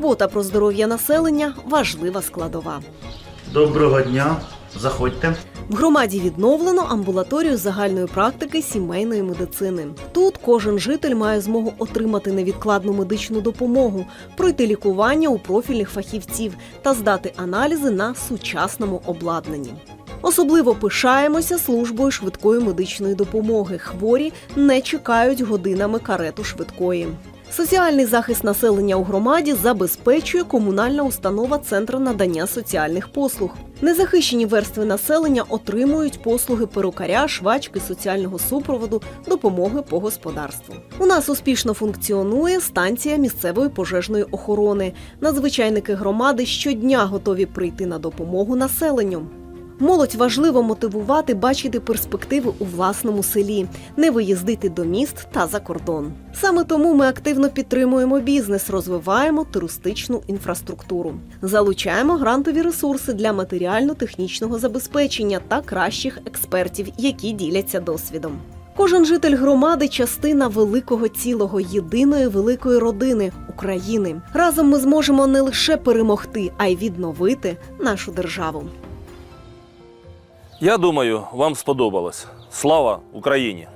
Турбота про здоров'я населення важлива складова. Доброго дня, заходьте. В громаді відновлено амбулаторію загальної практики сімейної медицини. Тут кожен житель має змогу отримати невідкладну медичну допомогу, пройти лікування у профільних фахівців та здати аналізи на сучасному обладнанні. Особливо пишаємося службою швидкої медичної допомоги. Хворі не чекають годинами карету швидкої. Соціальний захист населення у громаді забезпечує комунальна установа Центр надання соціальних послуг. Незахищені верстви населення отримують послуги перукаря, швачки, соціального супроводу, допомоги по господарству. У нас успішно функціонує станція місцевої пожежної охорони. Надзвичайники громади щодня готові прийти на допомогу населенню. Молодь важливо мотивувати бачити перспективи у власному селі, не виїздити до міст та за кордон. Саме тому ми активно підтримуємо бізнес, розвиваємо туристичну інфраструктуру, залучаємо грантові ресурси для матеріально-технічного забезпечення та кращих експертів, які діляться досвідом. Кожен житель громади частина великого цілого, єдиної великої родини України. Разом ми зможемо не лише перемогти, а й відновити нашу державу. Я думаю, вам сподобалось. Слава Україні!